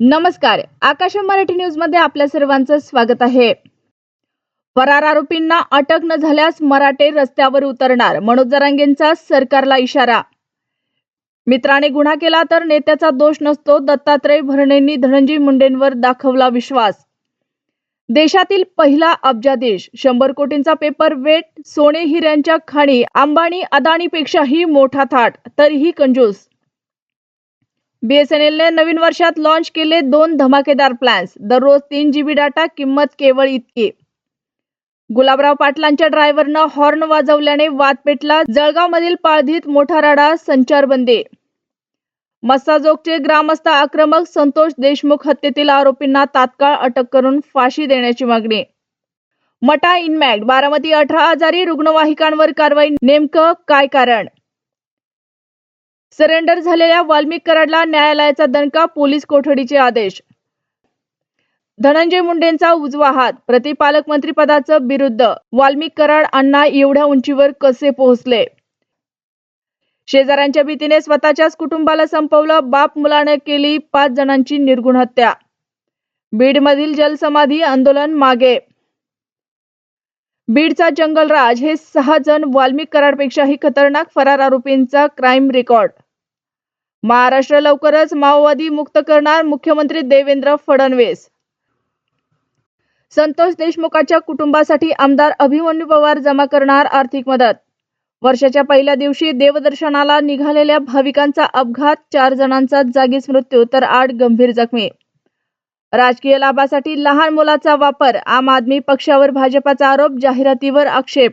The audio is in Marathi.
नमस्कार. आकाश मराठी न्यूजमध्ये आपल्या सर्वांचं स्वागत आहे. फरार आरोपींना अटक न झाल्यास मराठे रस्त्यावर उतरणार मनोज जरांगेंचा सरकारला इशारा. मित्राने गुन्हा केला तर नेत्याचा दोष नसतो दत्तात्रय भरणेंनी धनंजय मुंडेंवर दाखवला विश्वास. देशातील पहिला अब्जादेश शंभर कोटींचा पेपर वेट सोने हिऱ्यांच्या खाणी अंबानी अदानीपेक्षाही मोठा थाट तरीही कंजूस. बीएसएनएलने नवीन वर्षात लॉन्च केले दोन धमाकेदार प्लॅन्स दररोज तीन जीबी डाटा किंमत केवळ इतकी. गुलाबराव पाटलांच्या ड्रायव्हरनं हॉर्न वाजवल्याने वाद पेटला जळगावमधील पाळधीत मोठा राडा संचारबंदी. मस्साजोगचे ग्रामस्थ आक्रमक संतोष देशमुख हत्येतील आरोपींना तात्काळ अटक करून फाशी देण्याची मागणी. मटा इनमॅक्ट बारामती अठरा आजारी रुग्णवाहिकांवर कारवाई नेमकं काय कारण? सरेंडर झालेल्या वाल्मिक कराडला न्यायालयाचा दणका पोलीस कोठडीचे आदेश. धनंजय मुंडेंचा उजवा हात प्रतिपालक मंत्रीपदाचं विरुद्ध वाल्मिक कराड अण्णा एवढ्या उंचीवर कसे पोहोचले? शेजाऱ्यांच्या भीतीने स्वतःच्याच कुटुंबाला संपवलं बाप मुलाने केली पाच जणांची निर्गुण हत्या. बीडमधील जलसमाधी आंदोलन मागे. बीडचा जंगलराज हे सहा जण वाल्मिक कराडपेक्षाही खतरनाक फरार आरोपींचा क्राईम रेकॉर्ड महाराष्ट्र लवकरच माओवादी मुक्त करणार मुख्यमंत्री देवेंद्र फडणवीस. संतोष देशमुखाच्या कुटुंबासाठी आमदार अभिमन्यू पवार जमा करणार आर्थिक मदत. वर्षाच्या पहिल्या दिवशी देवदर्शनाला निघालेल्या भाविकांचा अपघात चार जणांचा जागीच मृत्यू तर आठ गंभीर जखमी. राजकीय लाभासाठी लहान मुलाचा वापर आम आदमी पक्षावर भाजपाचा आरोप जाहिरातीवर आक्षेप